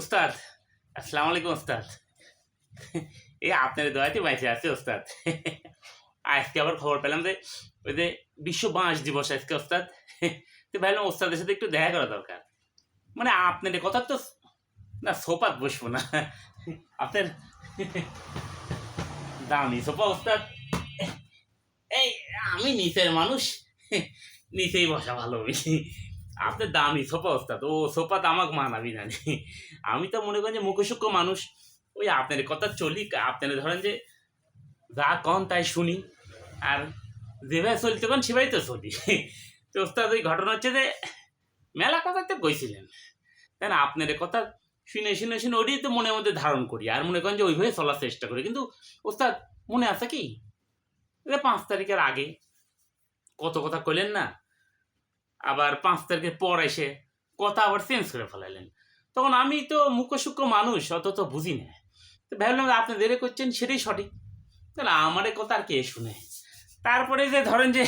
উস্তাদ আসসালামু আলাইকুম উস্তাদ এই আপনার দয়াতে বাইচে আছে উস্তাদ আজকে আবার খবর পেলাম যে, ওই যে বিশ্ব বাঁশ দিবস আজকে ওস্তাদ। তো ভাবলাম ওস্তাদের সাথে একটু দেখা করা দরকার। মানে আপনার কথা তো না সোপাত বসবো না। আপনার দামি সোপা ওস্তাদ। এই, আমি নিচের মানুষ। নিচেই বসা ভালো। আপনার দামি সোপা ওস্তাদ। ও সোপাত আমাকে মানাবি না। আমি তো মনে করেন যে মুখসুক্ষ মানুষ। ওই আপনার কথা চলি, আপনার ধরেন যে যা কন তাই শুনি। আর যেভাবে চলতে কন সেভাবেই তো চলি। তো ওস্তাদ, ওই ঘটনা হচ্ছে যে মেলা কথা তো কইছিলেন। তাই না? আপনার কথা শুনে শুনে শুনে ওটাই তো মনের মধ্যে ধারণ করি। আর মনে করেন যে ওইভাবে চলার চেষ্টা করি। কিন্তু ওস্তাদ, মনে আছে কি? পাঁচ তারিখের আগে কত কথা কইলেন না? আবার পাঁচ তারিখের পর এসে কথা আবার চেঞ্জ করে ফেলাইলেন। তখন আমি তো মুখসুক্ষ মানুষ অত তো বুঝি না। তো ভাবলাম, আপনি দেরি করছেন, সেটাই সঠিক। তাহলে আমার কথা আর কে শুনে? তারপরে যে ধরেন যে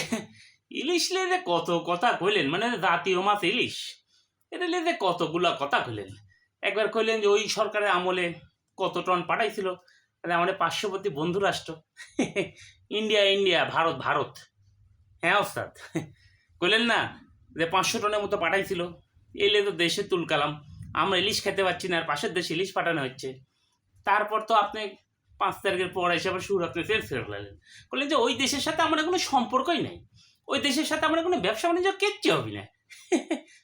ইলিশ নিয়ে যে কত কথা কইলেন মানে জাতীয় মাছ ইলিশ, এটা নিয়ে যে কতগুলা কথা কইলেন? একবার কইলেন যে ওই সরকারের আমলে কত টন পাঠাইছিল তাহলে আমাদের পার্শ্ববর্তী বন্ধু রাষ্ট্র। India India, Bharat Bharat. হ্যাঁ ওস্তাদ। কইলেন না যে পাঁচশো টনের মতো পাঠাইছিল, এলে তো দেশে তুলকালাম আমরা ইলিশ খেতে পাচ্ছি না, আর পাশের দেশে ইলিশ পাঠানো হচ্ছে। তারপর তো আপনি পাঁচ তারিখের পর এসে আবার শুরু আপনি চেঞ্জ করে ফেলালেন বললেন যে ওই দেশের সাথে আমার কোনো সম্পর্কই নাই। ওই দেশের সাথে আমার কোনো ব্যবসা বাণিজ্য কিচ্ছু হবে না।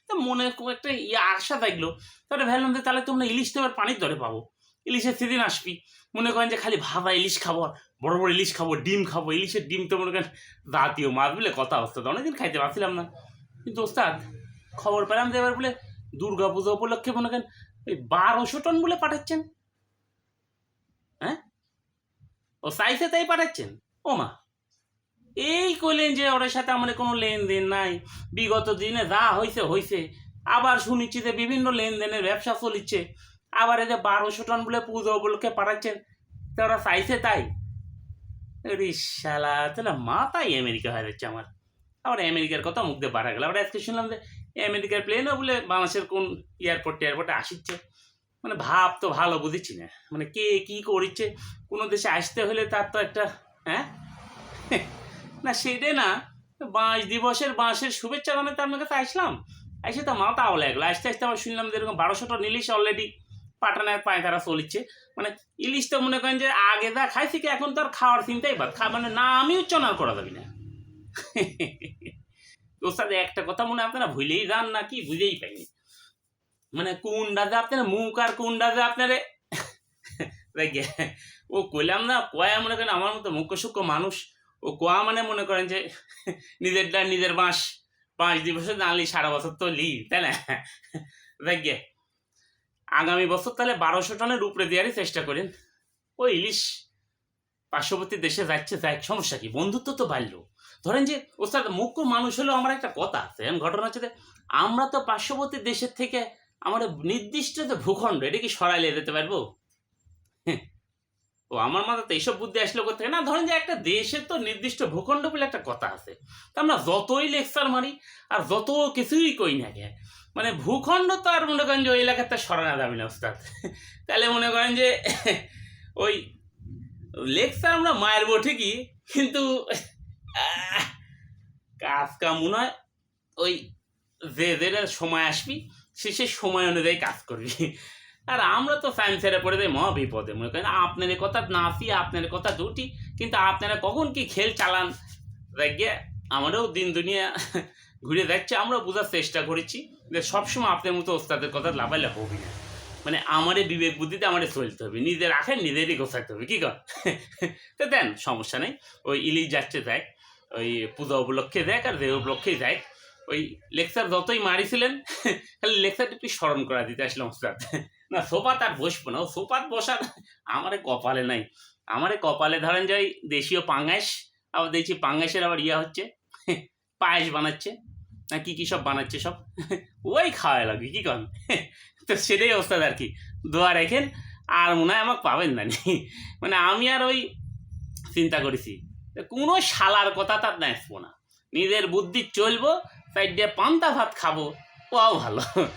তো মনে একটা ইয়ে আশা থাকল। তাহলে ভাবলাম যে তাহলে তোমরা ইলিশ তো এবার পানির দরে পাবো। ইলিশের সেদিন আসবি। মনে করেন যে খালি ভাবা ইলিশ খাব বড় বড় ইলিশ খাব, ডিম খাব। ইলিশের ডিম তো মনে করেন জাতীয় মাছ বলে কথা ওস্তাদ অনেকদিন খাইতে পারছিলাম না। কিন্তু ওস্তাদ, খবর পেলাম যে এবার বলে দুর্গা পুজো উপলক্ষে মনে করেন ওই বারোশো টন বলে পাঠাচ্ছেন। হ্যাঁ? ও সাইজে তাই পাঠাচ্ছেন? ও মা। এই কইলেন যে ওর সাথে আমার কোনো লেনদেন নাই। বিগত দিনে যা হয়েছে হয়েছে আবার শুনেছি যে বিভিন্ন লেনদেনের ব্যবসা চলিচ্ছে। আবার এই যে বারোশো টন বলে পুজো উপলক্ষে পাঠাচ্ছেন তো ওরা চাইছে তাই। রিসালা তাহলে মাথায় আমেরিকা হয়ে যাচ্ছে আমার। আবার আমেরিকার কথা মুখ দিয়ে বাড়া গেল। আবার আজকে শুনলাম যে আমেরিকার প্লেনও বলে বাংলাদেশের কোন এয়ারপোর্ট টেয়ারপোর্টে আসিচ্ছে? মানে ভাব তো ভালো বুঝেছি না। মানে কে কি করিচ্ছে? কোনো দেশে আসতে হলে তার তো একটা হ্যাঁ? না সেটাই না। বাঁশ দিবসের, বাঁশের শুভেচ্ছা জানাতে আপনার কাছে আসলাম। এসে তো মাথাও লাগল আসতে আসতে আমার শুনলাম যে এরকম বারোশোটা ইলিশ অলরেডি পাটানায় পায়ে তারা চলিচ্ছে। মানে ইলিশ তো মনে করেন যে আগে যা খাইছি কি এখন তো আর খাওয়ার চিন্তাই বাদ। খা মানে না আমি উচ্চারণ করা যাবি না। সাথে একটা কথা মনে আপনারা ভুলেই যান না কি বুঝেই পাইনি। মানে কোন যে আপনার, মুখ আর কোনটা যে আপনার? ও কইলাম না, কয়া মনে করেন আমার মতো মুখ্য সূক্ষ্ম মানুষ, ও কোয়া মানে মনে করেন যে নিজের ডার নিজের বাঁশ, পাঁচ দিবসে জানলি সারা বছর তো লি, তাই না? দেখ, আগামী বছর তাহলে বারোশো টনের উপরে দেওয়ারই চেষ্টা করেন। ও ইলিশ পার্শ্ববর্তী দেশে যাচ্ছে যাক সমস্যা কি? বন্ধুত্ব তো বাড়লো। ধরেন যে, ওস্তাদ মুখ্য মানুষ হলেও আমার একটা কথা আছে। এমন ঘটনা হচ্ছে যে, আমরা তো পার্শ্ববর্তী দেশের থেকে আমাদের নির্দিষ্ট যে ভূখণ্ড, এটা কি সরাইলে যেতে পারব? হ্যাঁ। ও, আমার মাথাতে এইসব বুদ্ধি আসলো করতে না, ধরেন যে, একটা দেশের তো নির্দিষ্ট ভূখণ্ড বলে একটা কথা আছে। তা আমরা যতই লেকচার মারি, আর যত কিছুই কই না গে মানে ভূখণ্ড তো আর মনে করেন যে, ওই এলাকাতে সরানো যাবে না, ওস্তাদ। তাহলে মনে করেন যে, ওই লেকচার আমরা মারবো ঠিকই, কিন্তু কাজ কাম মনে হয় ওই যে যেটা সময় আসবি, সে সে সময় অনুযায়ী কাজ করবি। আর আমরা তো সায়েন্সের পড়ে দেয় মহা বিপদে, মনে করেন আপনার কথা নাচি আপনার কথা দুটি, কিন্তু আপনারা কখন কি খেল চালান? দেখে আমারও দিন দুনিয়া ঘুরে যাচ্ছে আমরা বোঝার চেষ্টা করেছি যে সবসময় আপনার মতো ওস্তাদের কথা লাভাইলে হবে না। মানে আমারে বিবেক বুদ্ধিতে আমারে চলতে হবে। নিজে রাখেন, নিজেরই গোছাতে হবে। কি কর? তো দেন, সমস্যা নেই। ওই ইলিশ যাচ্ছে, দেখ। ওই পূজা উপলক্ষে দেখ আর দেহ উপলক্ষেই দেখ। ওই লেকচার যতই মারিছিলেন, খালি লেকচারটা একটু স্মরণ করা দিতে আসলাম ওস্তাদ। না, সোফাত আর বসবো না। ও সোফাত বসার আমারে কপালে নাই। আমারে কপালে ধরেন যে ওই দেশীয় পাঙ্গাস আবার দেখছি পাঙ্গাসের আবার ইয়া হচ্ছে, পায়েস বানাচ্ছে। না, কি কি সব বানাচ্ছে সব? ওই খাওয়া লাগবে। কি কন তো সেটাই ওস্তাদ আর কি। দোয়া রেখেন, আর মনে হয় আমাকে পাবেন না নি। মানে আমি আর ওই চিন্তা করেছি কোনো শালার কথা তার নেসবো না নিজের বুদ্ধি চলবো, সাইড দিয়ে পান্তা ভাত খাব ওও ভালো।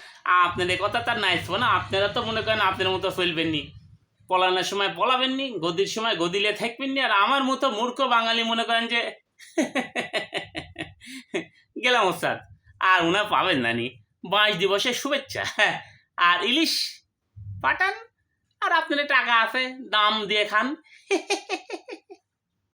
আপনার এ কথা তার না আসব না, আপনারা তো মনে করেন আপনার মতো চলবেন নি। পলানোর সময় পলাবেন নি, গদির সময় গদিলে থাকবেন নি, আর আমার মতো মূর্খ বাঙালি মনে করেন যে গেলাম ওস্তাদ, আর উনা পাবেন না নি। বাইশ দিবসের শুভেচ্ছা। হ্যাঁ আর ইলিশ পাঠান আর আপনার টাকা আছে দাম দিয়ে খান।